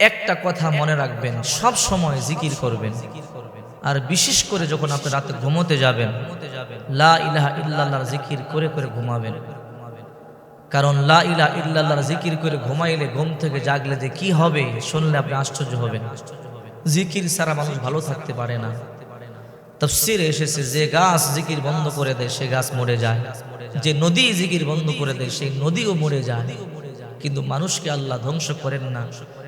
একটা কথা মনে রাখবেন, সব সময় জিকির করবেন। আর বিশেষ করে যখন আপনি রাতে ঘুমোতে যাবেন জিকির করে করে ঘুমাবেন। কারণ লা ইলাহা ইল্লাল্লাহর জিকির করে ঘুমাইলে ঘুম থেকে জাগলে যে কি হবে, শুনলে আপনি আশ্চর্য হবেন। জিকির ছাড়া মানুষ ভালো থাকতে পারে না। তফসিরে এসেছে, যে গাছ জিকির বন্ধ করে দেয়, সে গাছ মরে যায়। যে নদী জিকির বন্ধ করে দেয়, সেই নদীও মরে যায়। কিন্তু মানুষকে আল্লাহ ধ্বংস করেন না।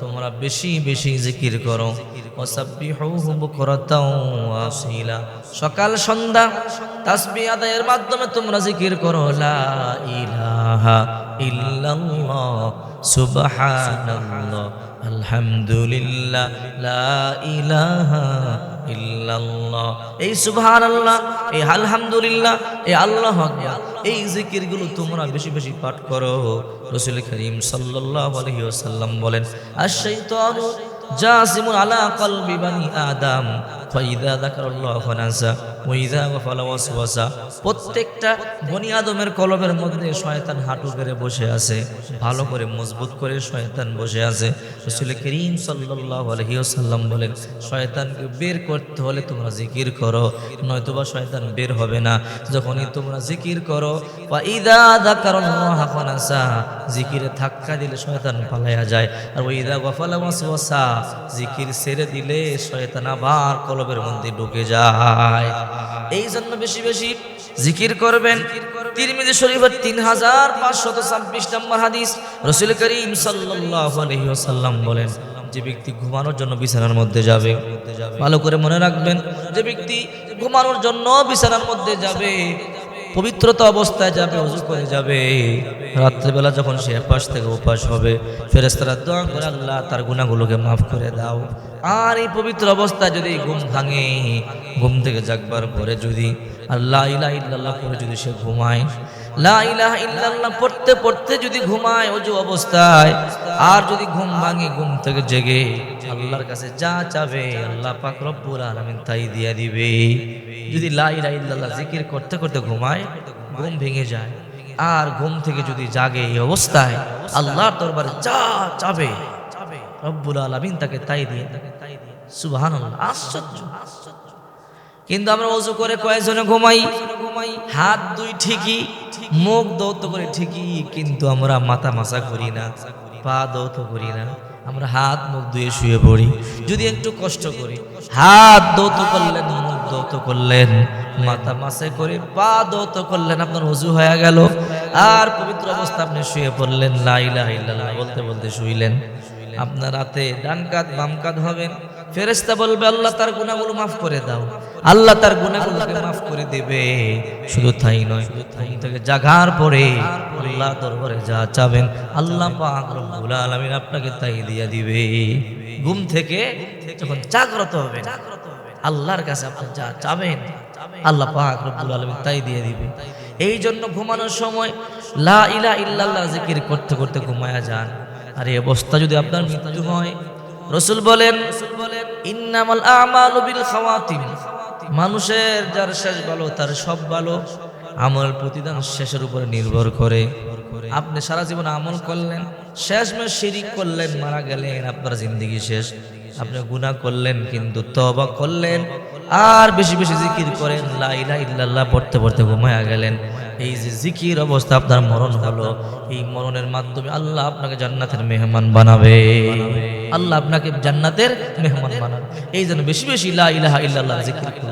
তোমরা বেশি বেশি জিকির করো। সকাল, সন্ধ্যা, তাসবি আদায়ের মাধ্যমে তোমরা জিকির করো, লা ইলাহা ইল্লাল্লাহ, সুবহানাল্লাহ, আলহামদুলিল্লাহ, লা ইল্লাল্লাহ। এই সুবহানাল্লাহ, এই আলহামদুলিল্লাহ, এই আল্লাহু আকবার, এই জিকিরগুলো তোমরা বেশি বেশি পাঠ করো। রাসূল করিম সাল্লাল্লাহু আলাইহি ওয়াসাল্লাম বলেন, আশ-শাইতানু জাসিমুন আলা কলবি বানি আদম, ফাইদা যাকারাল্লাহু নাসা। প্রত্যেকটা বনি আদমের কলবের মধ্যে শয়তান হাঁটু করে বসে আছে, ভালো করে মজবুত করে শয়তান বসে আছে। রাসূল করিম সাল্লাল্লাহু বলেন, শয়তানকে বের করতে হলে তোমরা জিকির করো, নয়তোবা শয়তান বের হবে না। যখনই তোমরা জিকির করো বা ফাইদা যাকারাল্লাহু নাসা জিকিরে ধাক্কা দিলে শয়তান পালায়া যায়। আর ওইদা ওয়াফালা ওয়াসওয়াসা, জিকির ছেড়ে দিলে শয়তান আবার কলবের মধ্যে ঢুকে যায়। এই জন্য বেশি বেশি জিকির করবেন। তিরমিজি শরীফের তিন হাজার পাঁচশত ছাব্বিশ নম্বর হাদিস রসুল করিম ওয়াসাল্লাম বলেন, যে ব্যক্তি ঘুমানোর জন্য বিছানার মধ্যে যাবে, ভালো করে মনে রাখবেন, যে ব্যক্তি ঘুমানোর জন্য বিছানার মধ্যে যাবে পবিত্রতা অবস্থায় যাবে, অজু করে যাবে। রাত্রেবেলা যখন সে এপাশ থেকে উপাস হবে ফেরেস্তারা দোয়া করে, আল্লাহ, তার গুণাগুলোকে মাফ করে দাও। আর এই পবিত্র অবস্থায় যদি ঘুম ভাঙে, ঘুম থেকে জাগবার পরে যদি আল্লাহ ইলাহ ইল্লাল্লাহ করে যদি সে ঘুমায় ইল্লাল্লাহ পড়তে পড়তে যদি ঘুমায়, অজু অবস্থায়, আর যদি ঘুম ভাঙে, ঘুম থেকে জেগে, আল্লাহর কাছে যা চাবে, আল্লাহ পাক রব্বুল আলামিন তাই দিয়ে দিবে। যদি লা ইলাহা ইল্লাল্লাহ জিকির করতে করতে ঘুমায়, ঘুম ভেঙে যায়, আর ঘুম থেকে যদি জাগে এই অবস্থায়, আল্লাহর দরবারে যা চাবে, রব্বুল আলামিন তাকে তাই দিয়ে তাকে তাই দিয়ে সুবহানাল্লাহ, আশ্চর্য। কিন্তু আমরা অজু করে কয়েকজনে ঘুমাই ঘুমাই? হাত দুই ঠিকই মুখ দৌত করে ঠিকই, কিন্তু আমরা মাথা মাসা করি না, পা দৌত করি না। আমরা হাত মুখ ধুয়ে শুয়ে পড়ি। যদি একটু কষ্ট করি, হাত দৌত করলেন, মুখ দৌত করলেন, মাথা মাসে করে পা দৌত করলেন, আপনার অজু হয়ে গেল। আর পবিত্র অবস্থা আপনি শুয়ে পড়লেন লাইলা ইল্লাল্লাহ বলতে বলতে শুইলেন। আপনার রাতে ডান কাত, বাম কাত হবেন ফেরেস্তা বলবে, আল্লাহ তার গুণাগুলো মাফ করে দাও। আল্লাহ তার গুণাগুলোকে দেবে। শুধু তাই নয় থেকে জাগার পরে আল্লাহ দরবারে যা চাবেন, আল্লাহ পাক রব্বুল আলামিন আপনাকে তাই দিয়ে দিবে। ঘুম থেকে যখন জাগ্রত হবে আল্লাহর কাছে আপনি যা চাবেন, আল্লাহ পাক রব্বুল আলামিন তাই দিয়ে দিবে। এই জন্য ঘুমানোর সময় লা ইলা ইল্লাল্লাহ জিকির করতে করতে ঘুমায়া যান। আর এই অবস্থা যদি আপনার মৃত্যু হয়, রসুল বলেন, ইন্নামাল আমালু বিল খাওয়াতিম। মানুষের যার শেষ ভালো, তার সব ভালো, আমল প্রতিদান শেষের উপরে নির্ভর করে। আপনি সারা জীবন আমল করলেন, শেষ মেশ শিরিক করলেন, মারা গেলেন, আপনার জিন্দগি শেষ। আপনি গুনাহ করলেন, কিন্তু তবা করলেন, আর বেশি বেশি জিকির করেন, লা ইলাহা ইল্লাল্লাহ পড়তে পড়তে ঘুমায়া গেলেন। এই যে জিকির অবস্থা আপনার মরণ হলো, এই মরণের মাধ্যমে আল্লাহ আপনাকে জান্নাতের মেহমান বানাবে। আল্লাহ আপনাকে জান্নাতের মেহমান বানাবে। এই জন্য বেশি বেশি লা ইলাহা ইল্লাল্লাহ জিকির।